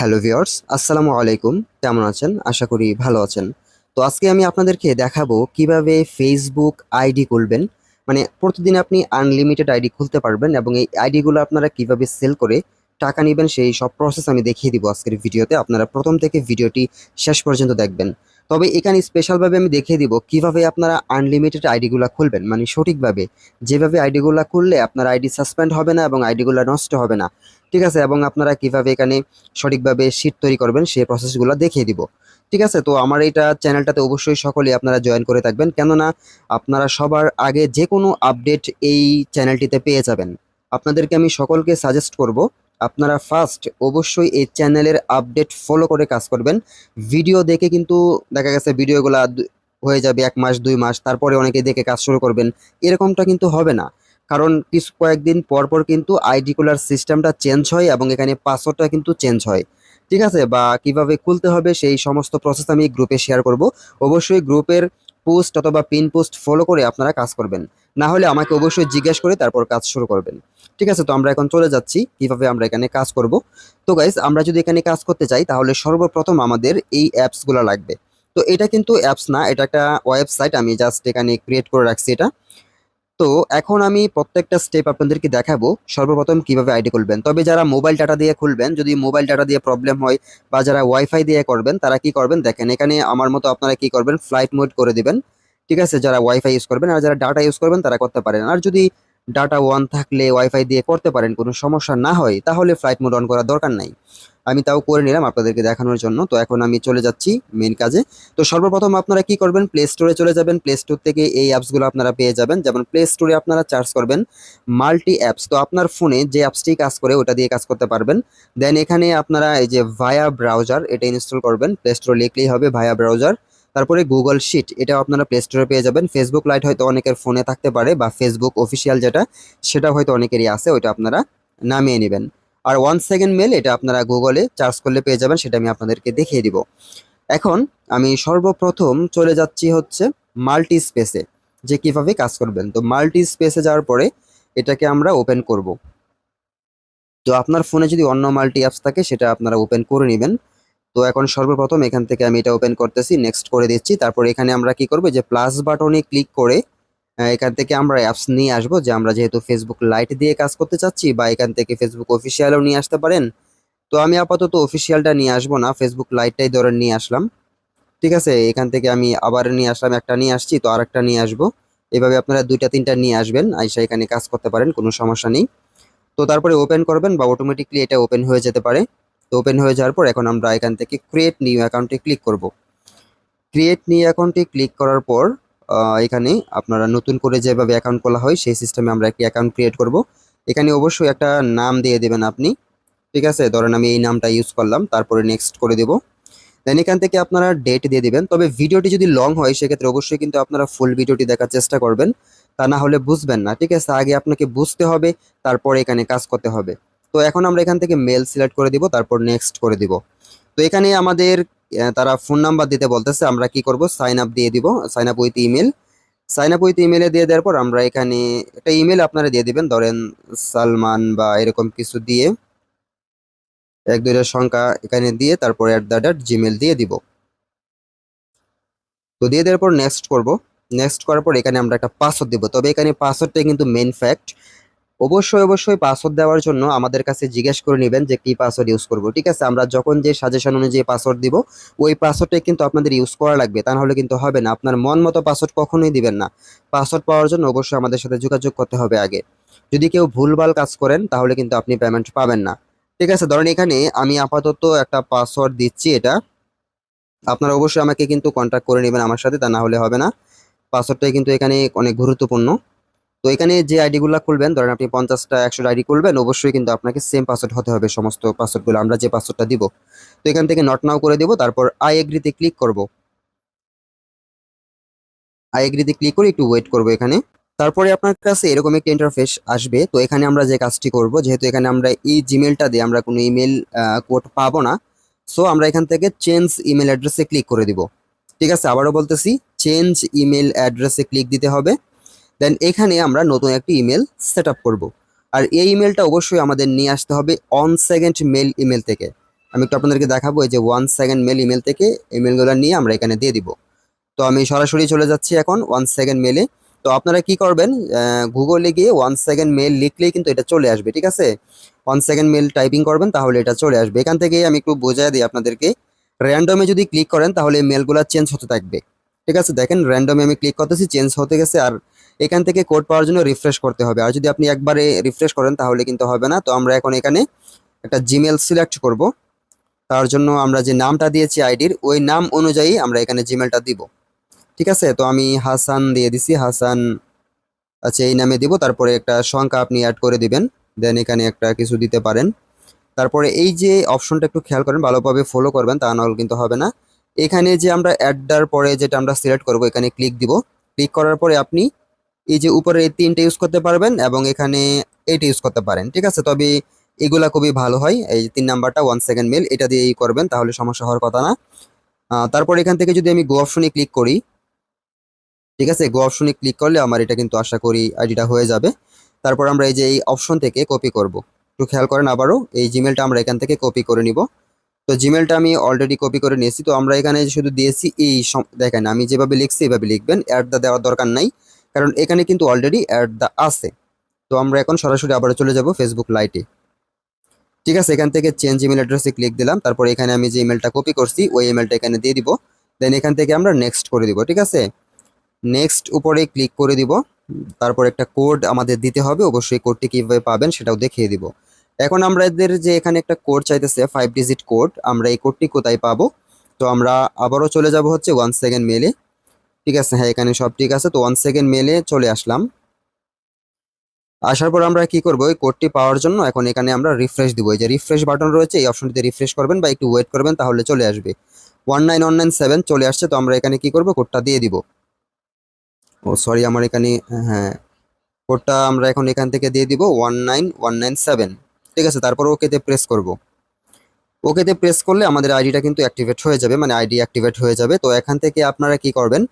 Hello viewers আসসালামু আলাইকুম। কেমন আছেন? আশা করি ভালো আছেন। তো আজকে আমি আপনাদেরকে দেখাবো কীভাবে ফেসবুক আইডি খুলবেন। মানে প্রতিদিন আপনি আনলিমিটেড আইডি খুলতে পারবেন এবং এই আইডিগুলো আপনারা কীভাবে সেল করে টাকা নেবেন সেই সব প্রসেস আমি দেখিয়ে দিব আজকের ভিডিওতে। আপনারা প্রথম থেকে ভিডিওটি শেষ পর্যন্ত দেখবেন। তবে এখানে স্পেশালভাবে আমি দেখিয়ে দিব কীভাবে আপনারা আনলিমিটেড আইডিগুলো খুলবেন। মানে সঠিকভাবে যেভাবে আইডিগুলো খুললে আপনার আইডি সাসপেন্ড হবে না এবং আইডিগুলো নষ্ট হবে না। ঠিক আছে? এবং আপনারা কীভাবে এখানে সঠিকভাবে শিট তৈরি করবেন সেই প্রসেসগুলো দেখিয়ে দিব। ঠিক আছে? তো আমার এইটা চ্যানেলটাতে অবশ্যই সকলেই আপনারা জয়েন করে থাকবেন। কেননা আপনারা সবার আগে যে কোনো আপডেট এই চ্যানেলটিতে পেয়ে যাবেন। আপনাদেরকে আমি সকলকে সাজেস্ট করব, আপনারা ফার্স্ট অবশ্যই এই চ্যানেলের আপডেট ফলো করে কাজ করবেন। ভিডিও দেখে কিন্তু দেখা গেছে ভিডিওগুলো হয়ে যাবে এক মাস, দুই মাস, তারপরে অনেকে দেখে কাজ শুরু করবেন। এরকমটা কিন্তু হবে না। কারণ কিছু কয়েকদিন পর পর কিন্তু আইডি খোলার সিস্টেমটা চেঞ্জ হয় এবং এখানে পাসওয়ার্ডটা কিন্তু চেঞ্জ হয়। ঠিক আছে? বা কীভাবে খুলতে হবে সেই সমস্ত প্রসেস আমি গ্রুপে শেয়ার করব। অবশ্যই গ্রুপের পোস্ট অথবা পিন পোস্ট ফলো করে আপনারা কাজ করবেন। না হলে আমাকে অবশ্যই জিজ্ঞেস করে তারপর কাজ শুরু করবেন। ঠিক আছে? তো আমরা এখন চলে যাচ্ছি, কীভাবে আমরা এখানে কাজ করব। তো গাইজ আমরা যদি এখানে কাজ করতে চাই, তাহলে সর্বপ্রথম আমাদের এই অ্যাপসগুলো লাগবে। তো এটা কিন্তু অ্যাপস না, এটা একটা ওয়েবসাইট আমি জাস্ট এখানে ক্রিয়েট করে রাখছি এটা। তো এখন আমি প্রত্যেকটা স্টেপ আপনাদেরকে দেখাবো। সর্বপ্রথম কীভাবে আইডি খুলবেন। তবে যারা মোবাইল ডাটা দিয়ে খুলবেন, যদি মোবাইল ডাটা দিয়ে প্রবলেম হয় বা যারা ওয়াইফাই দিয়ে করবেন, তারা কি করবেন? দেখেন, এখানে আমার মতো আপনারা কি করবেন? ফ্লাইট মোড করে দিবেন। ঠিক আছে? যারা ওয়াইফাই ইউজ করবেন আর যারা ডাটা ইউজ করবেন, তারা করতে পারেন। আর যদি ডাটা ওয়ান থাকলে ওয়াইফাই দিয়ে করতে পারেন, কোনো সমস্যা না হয়, তাহলে ফ্লাইট মোড অন করার দরকার নাই। আমি তাও করে নিলাম আপনাদেরকে দেখানোর জন্য। তো এখন আমি চলে যাচ্ছি মেন কাজে। তো সর্বপ্রথম আপনারা কি করবেন? প্লে স্টোরে চলে যাবেন। প্লে স্টোর থেকে এই অ্যাপসগুলো আপনারা পেয়ে যাবেন। যেমন প্লে স্টোরে আপনারা চার্জ করবেন মাল্টি অ্যাপস তো আপনার ফোনে যে অ্যাপসটি কাজ করে, ওটা দিয়ে কাজ করতে পারবেন। দেন এখানে আপনারা এই যে ভায়া ব্রাউজার এটা ইনস্টল করবেন। প্লে স্টোরে লিখলেই হবে ভায়া ব্রাউজার তারপরে গুগল শিট এটা আপনারা প্লে স্টোরে পেয়ে যাবেন। ফেসবুক লাইট হয়তো অনেকের ফোনে থাকতে পারে বা ফেসবুক অফিসিয়াল যেটা, সেটা হয়তো অনেকেরই আছে, ওইটা আপনারা নামিয়ে নেবেন। আর ওয়ান সেকেন্ড মেল এটা আপনারা গুগলে চার্জ করলে পেয়ে যাবেন, সেটা আমি আপনাদেরকে দেখিয়ে দিব। এখন আমি সর্বপ্রথম চলে যাচ্ছি হচ্ছে মাল্টি স্পেসে যে কীভাবে কাজ করবেন। তো মাল্টি স্পেসে যাওয়ার পরে এটাকে আমরা ওপেন করব। তো আপনার ফোনে যদি অন্য মাল্টি অ্যাপস থাকে, সেটা আপনারা ওপেন করে নেবেন। তো এখন সর্বপ্রথম এখান থেকে আমি এটা ওপেন করতেছি নেক্সট করে দিচ্ছি। তারপর এখানে আমরা কি করব, যে প্লাস বাটনে ক্লিক করে এখান থেকে আমরা অ্যাপস নিয়ে আসব। যে আমরা যেহেতু ফেসবুক লাইট দিয়ে কাজ করতে চাচ্ছি বা এখান থেকে ফেসবুক অফিসিয়ালও নিয়ে আসতে পারেন, তো আমি আপাতত অফিসিয়ালটা নিয়ে আসব না। ফেসবুক লাইটটাই ধরে নিয়ে আসলাম। ঠিক আছে, এখান থেকে আমি আবার নিয়ে আসলাম, একটা নিয়ে আসছি, তো আর একটা নিয়ে আসব। এভাবে আপনারা দুইটা, তিনটা নিয়ে আসবেন, আইসা এখানে কাজ করতে পারেন, কোনো সমস্যা নেই। তো তারপরে ওপেন করবেন বা অটোমেটিকলি এটা ওপেন হয়ে যেতে পারে। তো ওপেন হয়ে যাওয়ার পর এখন আমরা এখান থেকে ক্রিয়েট নিউ অ্যাকাউন্টে ক্লিক করব। ক্রিয়েট নিউ অ্যাকাউন্টে ক্লিক করার পর এখানে আপনারা নতুন করে যেভাবে অ্যাকাউন্ট খোলা হয় সেই সিস্টেমে আমরা একটি অ্যাকাউন্ট ক্রিয়েট করব। এখানে অবশ্যই একটা নাম দিয়ে দেবেন আপনি। ঠিক আছে? ধরেন আমি এই নামটা ইউজ করলাম, তারপরে নেক্সট করে দেব। দেন এখান থেকে আপনারা ডেট দিয়ে দিবেন। তবে ভিডিওটি যদি লং হয়, সেক্ষেত্রে অবশ্যই কিন্তু আপনারা ফুল ভিডিওটি দেখার চেষ্টা করবেন। তা না হলে বুঝবেন না। ঠিক আছে? আগে আপনাকে বুঝতে হবে, তারপরে এখানে কাজ করতে হবে। তো এখন আমরা এখান থেকে মেল সিলেক্ট করে দিব, তারপর নেক্সট করে দিব। তো এখানে আমাদের তারা ফোন নাম্বার দিতে বলতেছে, আমরা কি করব? সাইন আপ দিয়ে দিব sign up with email sign up with ইমেলে দিয়ে দেওয়ার পর আমরা এখানে একটা ইমেল আপনারা দিয়ে দিবেন, ধরেন সালমান বা এরকম কিছু দিয়ে, এক দুইটার সংখ্যা এখানে দিয়ে তারপর অ্যাট দ্য ডট জিমেল দিয়ে দিব। তো দিয়ে দেওয়ার পর নেক্সট করব। নেক্সট করার পর এখানে আমরা একটা পাসওয়ার্ড দিব। তবে এখানে পাসওয়ার্ডটা কিন্তু মেন ফ্যাক্ট অবশ্যই অবশ্যই পাসওয়ার্ড দেওয়ার জন্য আমাদের কাছে জিজ্ঞেস করে নেবেন যে কি পাসওয়ার্ড ইউজ করব, ঠিক আছে? আমরা যখন যে সাজেশন অনুযায়ী পাসওয়ার্ড দিব, ওই পাসওয়ার্ডটাই কিন্তু আপনাদের ইউজ করা লাগবে। তা নাহলে কিন্তু হবে না। আপনার মন মতো পাসওয়ার্ড কখনোই দিবেন না। পাসওয়ার্ড পাওয়ার জন্য অবশ্যই আমাদের সাথে যোগাযোগ করতে হবে আগে। যদি কেউ ভুলভাল কাজ করেন, তাহলে কিন্তু আপনি পেমেন্ট পাবেন না। ঠিক আছে? ধরেন এখানে আমি আপাতত একটা পাসওয়ার্ড দিচ্ছি এটা। আপনারা অবশ্যই আমাকে কিন্তু কন্ট্যাক্ট করে নেবেন আমার সাথে, তা না হলে হবে না। পাসওয়ার্ডটাই কিন্তু এখানে অনেক গুরুত্বপূর্ণ। তো এখানে যে আইডিগুলো খুলবেন, ধরেন আপনি পঞ্চাশটা একশো আইডি খুলবেন, অবশ্যই কিন্তু আপনাকে সেম পাসওয়ার্ড হতে হবে সমস্ত পাসওয়ার্ডগুলো আমরা যে পাসওয়ার্ডটা দিব, তো এখান থেকে নট নাও করে দিব, তারপর আই এগ্রিতে ক্লিক করব। আই এগ্রিতে ক্লিক করে একটু ওয়েট করব এখানে। তারপরে আপনার কাছে এরকম একটা ইন্টারফেস আসবে, তো এখানে আমরা যে কাজটি করব, যেহেতু এখানে আমরা এই জিমেলটা দিয়ে আমরা কোনো ইমেল কোড পাবো না সো আমরা এখান থেকে চেঞ্জ ইমেল অ্যাড্রেসে ক্লিক করে দিব। ঠিক আছে, আবারও বলতেছি চেঞ্জ ইমেল অ্যাড্রেসে ক্লিক দিতে হবে। দেন এখানে আমরা নতুন একটি ইমেল সেট আপ করব। আর এই ইমেলটা অবশ্যই আমাদের নিয়ে আসতে হবে ওয়ান সেকেন্ড মেল ইমেল থেকে। আমি একটু আপনাদেরকে দেখাবো যে ওয়ান সেকেন্ড মেল ইমেল থেকে ইমেলগুলো নিয়ে আমরা এখানে দিয়ে দিব। তো আমি সরাসরি চলে যাচ্ছি এখন ওয়ান সেকেন্ড মেলে তো আপনারা কি করবেন গুগলে গিয়ে ওয়ান সেকেন্ড মেল লিখলেই কিন্তু এটা চলে আসবে, ঠিক আছে? ওয়ান সেকেন্ড মেল টাইপিং করবেন তাহলে এটা চলে আসবে। এখান থেকে আমি একটু বোঝাই দিই আপনাদেরকে। র্যান্ডমে যদি ক্লিক করেন তাহলে মেলগুলো চেঞ্জ হতে থাকবে। ঠিক আছে? দেখেন র্যান্ডমে আমি ক্লিক করতেছি চেঞ্জ হতে গেছে। আর এখান থেকে কোড পাওয়ার জন্য রিফ্রেশ করতে হবে। আর যদি আপনি একবারে রিফ্রেশ করেন, তাহলে কিন্তু হবে না। তো আমরা এখন এখানে একটা জিমেল সিলেক্ট করব। তার জন্য আমরা যে নামটা দিয়েছি আইডির ওই নাম অনুযায়ী আমরা এখানে জিমেলটা দিব। ঠিক আছে? তো আমি হাসান দিয়ে দিছি। হাসান আচ্ছা এই নামে দিব। তারপরে একটা সংখ্যা আপনি অ্যাড করে দিবেন। দেন এখানে একটা কিছু দিতে পারেন। তারপরে এই যে অপশনটা একটু খেয়াল করেন, ভালোভাবে ফলো করবেন, তা নাহলে কিন্তু হবে না। এখানে যে আমরা অ্যাডটার পরে যেটা আমরা সিলেক্ট করব, এখানে ক্লিক দিব। ক্লিক করার পরে আপনি এই যে উপরে এই তিনটে ইউজ করতে পারবেন এবং এখানে এইটা ইউজ করতে পারেন, ঠিক আছে? তবে এগুলা খুবই ভালো হয়। এই তিন নাম্বারটা ওয়ান সেকেন্ড মেল এটা দিয়েই করবেন, তাহলে সমস্যা হওয়ার কথা না। তারপর এখান থেকে যদি আমি গো অপশনে ক্লিক করি, ঠিক আছে? গো অপশনে ক্লিক করলে আমার এটা কিন্তু আশা করি আইডিটা হয়ে যাবে। তারপর আমরা এই যে এই অপশন থেকে কপি করব। একটু খেয়াল করেন আবারও, এই জিমেলটা আমরা এখান থেকে কপি করে নিব। তো জিমেলটা আমি অলরেডি কপি করে নিয়েছি। তো আমরা এখানে শুধু দিয়েছি এই দেখেন, আমি যেভাবে লিখছি এভাবে লিখবেন। অ্যাড দা দেওয়ার দরকার নাই। কারণ এখানে কিন্তু অলরেডি অ্যাড দা আছে। তো আমরা এখন সরাসরি আবার চলে যাব ফেসবুক লাইটে ঠিক আছে, এখান থেকে চেঞ্জ ইমেল অ্যাড্রেসে ক্লিক দিলাম, তারপর এখানে আমি যে ইমেলটা কপি করছি, ওই ইমেলটা এখানে দিয়ে দিব। দেন এখান থেকে আমরা নেক্সট করে দিব, ঠিক আছে? নেক্সট উপরে ক্লিক করে দিব, তারপর একটা কোড আমাদের দিতে হবে, অবশ্যই কোডটি কীভাবে পাবেন সেটাও দেখিয়ে দিব। এখন আমরা এদের যে এখানে একটা কোড চাইতেছে ফাইভ ডিজিট কোড আমরা এই কোডটি কোথায় পাবো? তো আমরা আবারও চলে যাব হচ্ছে ওয়ান সেকেন্ড মেলে ঠিক আছে? হ্যাঁ এখানে সব ঠিক আছে। তো ওয়ান সেকেন্ড মেলে চলে আসলাম। আসার পর আমরা কি করব? ওই কোডটি পাওয়ার জন্য এখন এখানে আমরা রিফ্রেশ দিব। এই যে রিফ্রেশ বাটন রয়েছে, এই অপশনটিতে রিফ্রেশ করবেন বা একটু ওয়েট করবেন তাহলে চলে আসবে। ওয়ান নাইন সেভেন চলে আসছে, তো আমরা এখানে কি করব? কোডটা দিয়ে দিব। ও সরি আমার এখানে হ্যাঁ কোডটা আমরা এখন এখান থেকে দিয়ে দিব one nine one nine seven ঠিক আছে? তারপর ওকেতে প্রেস করব। ওকেতে প্রেস করলে আমাদের আইডিটা কিন্তু অ্যাক্টিভেট হয়ে যাবে মানে আইডি অ্যাক্টিভেট হয়ে যাবে। তো এখান থেকে আপনারা কি করবেন?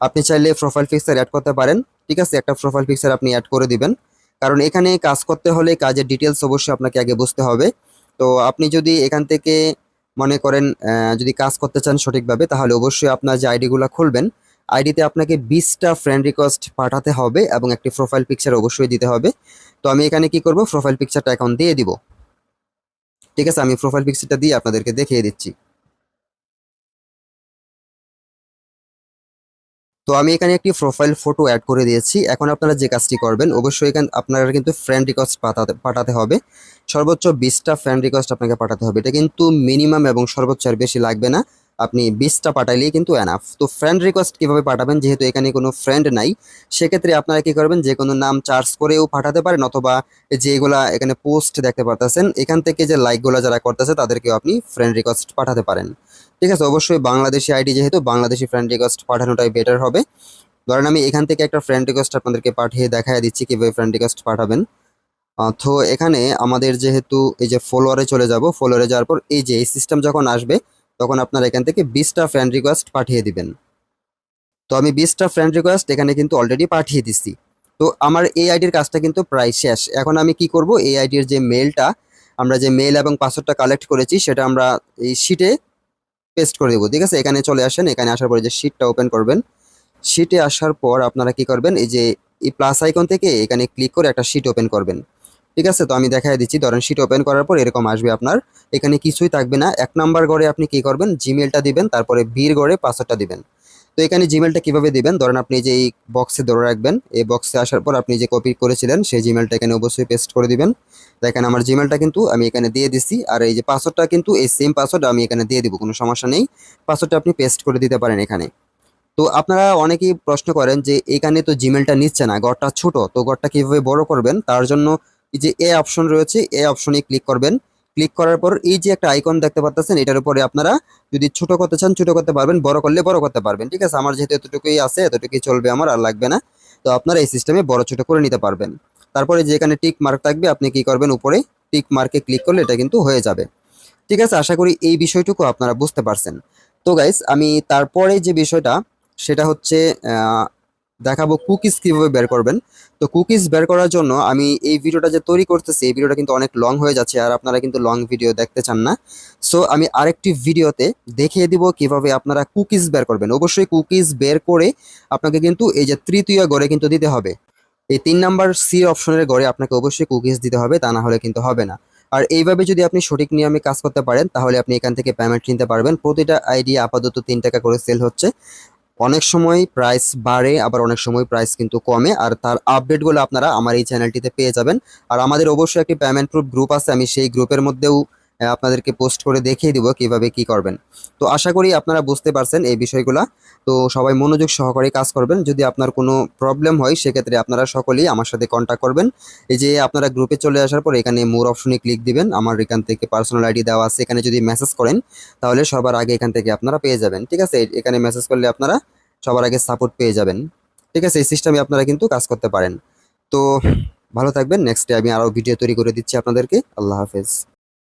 আপনি চাইলে প্রোফাইল পিকচার অ্যাড করতে পারেন। ঠিক আছে? একটা প্রোফাইল পিকচার আপনি অ্যাড করে দিবেন। কারণ এখানে কাজ করতে হলে কাজের ডিটেলস অবশ্যই আপনাকে আগে বুঝতে হবে। তো আপনি যদি এখান থেকে মনে করেন যদি কাজ করতে চান সঠিকভাবে, তাহলে অবশ্যই আপনার যে আইডিগুলো খুলবেন আইডিতে আপনাকে বিশটা ফ্রেন্ড রিকোয়েস্ট পাঠাতে হবে এবং একটি প্রোফাইল পিকচার অবশ্যই দিতে হবে। তো আমি এখানে কি করব? প্রোফাইল পিকচারটা এখন দিয়ে দিব। ঠিক আছে? আমি প্রোফাইল পিকচারটা দিয়ে আপনাদেরকে দেখিয়ে দিচ্ছি। তো আমি এখানে একটি প্রোফাইল ফটো অ্যাড করে দিয়েছি। এখন আপনারা যে কাজটি করবেন, অবশ্যই এখানে আপনারা কিন্তু ফ্রেন্ড রিকোয়েস্ট পাঠাতে পাঠাতে হবে। সর্বোচ্চ বিশটা ফ্রেন্ড রিকোয়েস্ট আপনাকে পাঠাতে হবে। এটা কিন্তু মিনিমাম এবং সর্বোচ্চ আর বেশি লাগবে না। আপনি বিশটা পাঠাইলেই কিন্তু এনাফ তো ফ্রেন্ড রিকোয়েস্ট কীভাবে পাঠাবেন, যেহেতু এখানে কোনো ফ্রেন্ড নাই, সেক্ষেত্রে আপনারা কি করবেন, যে কোনো নাম চার্জ করেও পাঠাতে পারেন, অথবা যেগুলা এখানে পোস্ট দেখতে পারতেছেন, এখান থেকে যে লাইকগুলো যারা করতেছে, তাদেরকেও আপনি ফ্রেন্ড রিকোয়েস্ট পাঠাতে পারেন। ঠিক আছে, অবশ্যই বাংলাদেশি আইডি যেহেতু বাংলাদেশি ফ্রেন্ড রিকোয়েস্ট পাঠানোটাই বেটার হবে। ধরেন আমি এখান থেকে একটা ফ্রেন্ড রিকোয়েস্ট আপনাদেরকে পাঠিয়ে দেখায় দিচ্ছি কীভাবে ফ্রেন্ড রিকোয়েস্ট পাঠাবেন। তো এখানে আমাদের যেহেতু এই যে ফলোয়ারে চলে যাব ফলোয়ারে যাওয়ার পর এই যে এই সিস্টেম যখন আসবে, তখন আপনারা এখান থেকে বিশটা ফ্রেন্ড রিকোয়েস্ট পাঠিয়ে দিবেন। তো আমি বিশটা ফ্রেন্ড রিকোয়েস্ট এখানে কিন্তু অলরেডি পাঠিয়ে দিছি। তো আমার এই আইডির কাজটা কিন্তু প্রায় শেষ। এখন আমি কি করব? এই আইডির যে মেলটা আমরা যে মেল এবং পাসওয়ার্ডটা কালেক্ট করেছি, সেটা আমরা এই শিটে পেস্ট করে দেবো, ঠিক আছে? এখানে চলে আসেন, এখানে আসার পরে যে শিটটা ওপেন করবেন শিটে আসার পর আপনারা কি করবেন, এই যে এই প্লাস আইকন থেকে এখানে ক্লিক করে একটা শিট ওপেন করবেন, ঠিক আছে? তো আমি দেখাই দিচ্ছি, ধরেন শিট ওপেন করার পর এরকম আসবে আপনার, এখানে কিছুই থাকবে না, এক নাম্বার ঘরে আপনি কি করবেন জিমেলটা দিবেন, তারপরে বীর ঘরে পাসওয়ার্ডটা দিবেন। তো এখানে জিমেলটা কীভাবে দিবেন? ধরেন আপনি যে এই বক্সে ধরে রাখবেন, এই বক্সে আসার পর আপনি যে কপি করেছিলেন, সেই জিমেলটা এখানে অবশ্যই পেস্ট করে দিবেন। এখানে আমার জিমেলটা কিন্তু আমি এখানে দিয়ে দিছি, আর এই যে পাসওয়ার্ডটা কিন্তু এই সেম পাসওয়ার্ড আমি এখানে দিয়ে দিব, কোনো সমস্যা নেই। পাসওয়ার্ডটা আপনি পেস্ট করে দিতে পারেন এখানে। তো আপনারা অনেকেই প্রশ্ন করেন যে এখানে তো জিমেলটা নিচ্ছে না, ঘরটা ছোট, তো ঘরটা কীভাবে বড় করবেন? তার জন্য যে এ অপশন রয়েছে এ অপশনে ক্লিক করবেন। ক্লিক করার পর এই যে একটা আইকন দেখতে পাচ্ছেন এটার উপরে আপনারা যদি ছোট করতে চান, ছোট করতে পারবেন, বড় করলে বড় করতে পারবেন। ঠিক আছে? আমার যেহেতু এতটুকুই আছে, এতটুকুই চলবে আমার, আর লাগবে না। তো আপনারা এই সিস্টেমে বড়, ছোট করে নিতে পারবেন। তারপরে যে এখানে টিক মার্ক থাকবে, আপনি কি করবেন? উপরে টিক মার্কে ক্লিক করলে এটা কিন্তু হয়ে যাবে। ঠিক আছে? আশা করি এই বিষয়টুকু আপনারা বুঝতে পারছেন। তো গাইস আমি তারপরে যে বিষয়টা, সেটা হচ্ছে দেখাবো কুকিজ কীভাবে বের করবেন। তো কুকিজ বের করার জন্য আমি এই ভিডিওটা যে তৈরি করতেছি, এই ভিডিওটা কিন্তু অনেক লং হয়ে যাচ্ছে আর আপনারা কিন্তু লং ভিডিও দেখতে চান না। সো আমি আরেকটি ভিডিওতে দেখিয়ে দিব কীভাবে আপনারা কুকিজ বের করবেন। অবশ্যই কুকিজ বের করে আপনাকে কিন্তু এই যে তৃতীয় গড়ে কিন্তু দিতে হবে। এই তিন নাম্বার সি অপশনের গড়ে আপনাকে অবশ্যই কুকিজ দিতে হবে, তা না হলে কিন্তু হবে না। আর এইভাবে যদি আপনি সঠিক নিয়মে কাজ করতে পারেন, তাহলে আপনি এখান থেকে পেমেন্ট নিতে পারবেন। প্রতিটা আইডি আপাতত তিন টাকা করে সেল হচ্ছে। অনেক সময় প্রাইস বাড়ে, আবার অনেক সময় প্রাইস কিন্তু কমে। আর তার আপডেটগুলো আপনারা আমার এই চ্যানেলটিতে পেয়ে যাবেন। আর আমাদের অবশ্যই একটি পেমেন্ট প্রুফ গ্রুপ আছে, আমি সেই গ্রুপের মধ্যেও আপনাদেরকে পোস্ট করে দেখিয়ে দিব কীভাবে কি করবেন। তো আশা করি আপনারা বুঝতে পারছেন এই বিষয়গুলো। তো সবাই মনোযোগ সহকারে কাজ করবেন। যদি আপনার কোনো প্রবলেম হয়, সেক্ষেত্রে আপনারা সকলেই আমার সাথে কন্ট্যাক্ট করবেন। এই যে আপনারা গ্রুপে চলে আসার পর এখানে মোর অপশনে ক্লিক দিবেন। আমার এখান থেকে পার্সোনাল আইডি দেওয়া আছে। এখানে যদি মেসেজ করেন, তাহলে সবার আগে এখান থেকে আপনারা পেয়ে যাবেন। ঠিক আছে? এখানে মেসেজ করলে আপনারা সবার আগে সাপোর্ট পেয়ে যাবেন। ঠিক আছে? এই সিস্টেমে আপনারা কিন্তু কাজ করতে পারেন। তো ভালো থাকবেন। নেক্সটে আমি আরও ভিডিও তৈরি করে দিচ্ছি আপনাদেরকে। আল্লাহ হাফেজ।